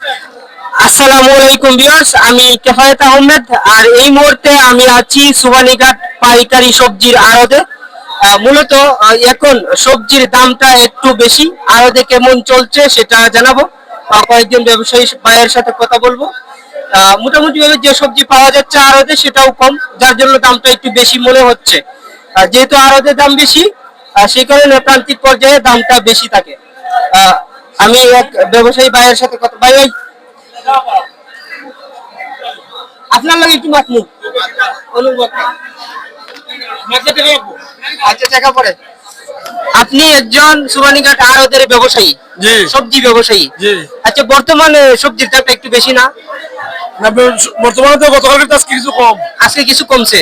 আসসালামু আলাইকুম ভিউয়ার্স আমি কেফায়েত আহমেদ আর এই মুহূর্তে আমি আছি সুবানীঘাট পাইকারি সবজির আড়তে। মূলত এখন সবজির দামটা একটু বেশি আড়তে কেমন চলছে সেটা জানাব। কয়েকজন ব্যবসায়ী ভাইয়ের সাথে কথা বলব। মোটামুটি ভাবে যে সবজি পাওয়া যাচ্ছে আড়তে সেটাও কম যার জন্য দামটা একটু বেশি মনে হচ্ছে। যেহেতু আড়তে দাম বেশি সেই কারণে প্রান্তিক পর্যায়ে দামটা বেশি থাকে। আহ, আমি এক ব্যবসায়ী ভাইয়ের সাথে কথা ভাই ভাই। আপনার লাগে একটু মাছ মুখ আচ্ছা টাকা পড়ে। আপনি একজন সুবানীঘাট আড়তের ব্যবসায়ী সবজি ব্যবসায়ী। আচ্ছা বর্তমানে সবজির দামটা একটু বেশি না? বর্তমানে তো গতকালকে চাষ কিছু কম। আজকে কিছু কমছে?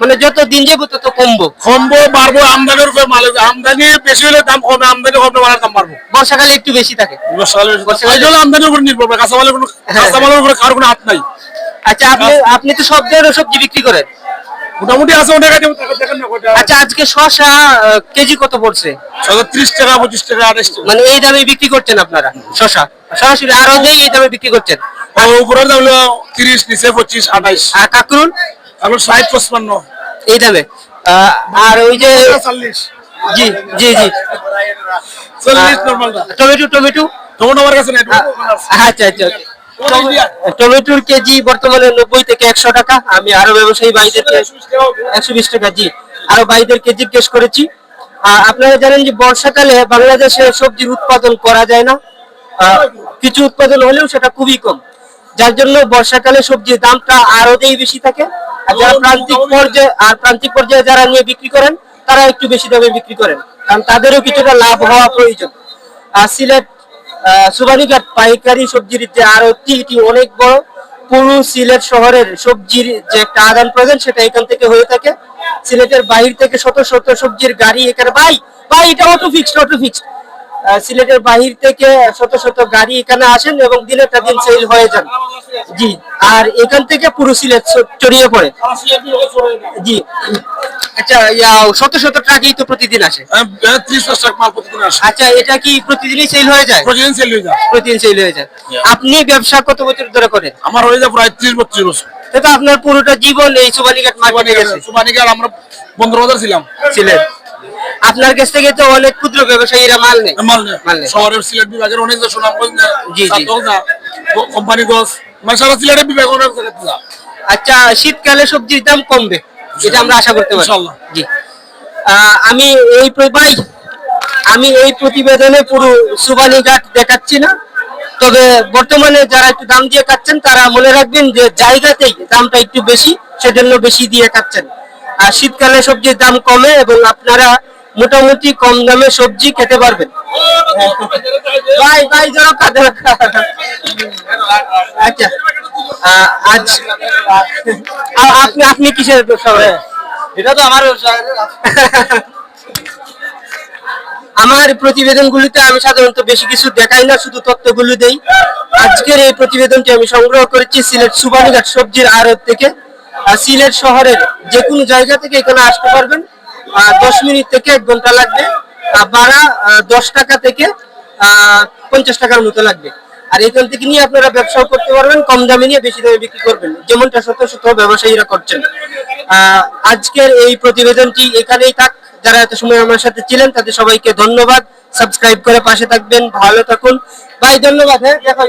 মানে যত দিন যাব তত কমবো। কমবো বাড়বো আমদানির উপরে মাল আমদানি বেশি হলে দাম কমে আমদানি কমলে মালের দাম বাড়বো। বর্ষাকালে একটু বেশি থাকে। বর্ষাকালে বেশি। বর্ষাকালে- এই জন্য আমদানির উপর নির্ভর করে কাঁচামালের কোনো হ্যাঁ। কাঁচামালের উপরে কারোর কোনো হাত নাই। আচ্ছা আপনি আপনি তো সব ধরনের সবজি বিক্রি করেন। মোটামুটি আছে অনেক আচ্ছা আজকে শসা আহ, কেজি কত পড়ছে? ত্রিশ টাকা পঁচিশ টাকা মানে এই দামে বিক্রি করছেন আপনারা শসা? সরাসরি আরও এই দামে বিক্রি করছেন। উপরের দাম হলো তিরিশ নিচে পঁচিশ আঠাইশ। আর কাকরুল তারপর ষাট পঁচপান্ন। এই দামে আর ওই যে চল্লিশ। জি জি জি। চল্লিশ নর্মালটা টমেটো টমেটো? টমেটো আমার কাছে নাই আ- আচ্ছা আচ্ছা টমেটোর কেজি বর্তমানে নব্বই থেকে একশো টাকা। আমি আরও ব্যবসায়ী ভাইদেরকে একশো বিশ টাকা জি। আরও ভাইদেরকে জিজ্ঞেস করেছি। আপনারা জানেন যে বর্ষাকালে বাংলাদেশে সবজির উৎপাদন করা যায় না। কিছু উৎপাদন হলেও সেটা খুবই কম। যার জন্য বর্ষাকালে সবজির দামটা আরোতেই বেশি থাকে। আর যারা প্রান্তিক পর্যায়ে আর প্রান্তিক পর্যায়ে যারা নিয়ে বিক্রি করেন তারা একটু বেশি দামে বিক্রি করেন। কারণ তাদেরও কিছুটা লাভ হওয়া প্রয়োজন। আর সিলেট সুবানীঘাট পাইকারি সবজির যে আড়তটি এটি অনেক বড়। পুরো সিলেট শহরের সবজির যে একটা আদান প্রদান সেটা এখান থেকে হয়ে থাকে। সিলেটের বাহির থেকে শত শত সবজির গাড়ি এখানে ভাই ভাই এটা অটো ফিক্সড অটো ফিক্সড সিলেটের বাহির থেকে শত শত গাড়ি এখানে আসেন এবং দিনেরটা দিন সেল হয়ে যান। জি আর এখান থেকে পুরো সিলেট ছড়িয়ে পড়ে। জি আচ্ছা শত শত ট্রাকই তো প্রতিদিন আসে। হ্যাঁ, আচ্ছা এটা কি প্রতিদিনই সেল হয়ে যায়? প্রতিদিন সেল হয়ে যায়। প্রতিদিন সেল হয়ে যায়। আপনি ব্যবসা কত বছর ধরে করেন? আমার হয়ে যায় প্রায় ত্রিশ বত্রিশ বছর। তো আপনার পুরোটা জীবন এই সুবানীঘাট মার্কেটে গেছে। সুবানিকার আমরা বন্ধু বাজার ছিলাম। ছিলেন। আপনার কাছ থেকে তো অনেক ক্ষুদ্র ব্যবসায়ীরা মাল নেই মাল নেই। মাল নেই। শহরের সিলেট বিভাগের অনেক সুনামগঞ্জ জি, জি। কোম্পানি গছ মানে সারা সিলেটের বিভাগ অনেক আচ্ছা শীতকালে সবজির দাম কমবে এটা আমরা আশা করতে পারি ইনশাআল্লাহ। জি আমি এই ভাই আমি এই প্রতিবেদনে পুরো সুবানি ঘাট দেখাচ্ছি না তবে বর্তমানে যারা একটু দাম দিয়ে কাটছেন তারা মনে রাখবেন যে জায়গাতেই দামটা একটু বেশি সেজন্য বেশি দিয়ে খাচ্ছেন আর শীতকালে সবজির দাম কমে এবং আপনারা মোটামুটি কম দামে সবজি খেতে পারবেন। ভাই ভাই যারা কাঁদে আচ্ছা আজ আপনি আপনি কিসের ব্যবসা করেন? এটা তো আমার ব্যবসা। আমার প্রতিবেদনগুলিতে আমি সাধারণত বেশি কিছু দেখাই না শুধু তথ্যগুলো দেই। আজকের এই প্রতিবেদনটি আমি সংগ্রহ করেছি সিলেট সুবানীঘাট সবজির আড়ত থেকে। আর সিলেট শহরের যে কোনো জায়গা থেকে এখানে আসতে পারবেন। দশ মিনিট থেকে এক ঘণ্টা লাগবে। ভাড়া দশ টাকা থেকে পঞ্চাশ টাকার মতো লাগবে। আর এখান থেকে নিয়ে আপনারা ব্যবসাও করতে পারবেন, কম দামে নিয়ে বেশি দামে বিক্রি করবেন। যেমনটা শত শত ব্যবসায়ীরা করছেন। আজকের এই প্রতিবেদনটি এখানেই থাক। যারা এত সময় আমার সাথে ছিলেন, তাদের সবাইকে ধন্যবাদ। সাবস্ক্রাইব করে পাশে থাকবেন। ভালো থাকুন। ভাই, ধন্যবাদ হ্যাঁ দেখা।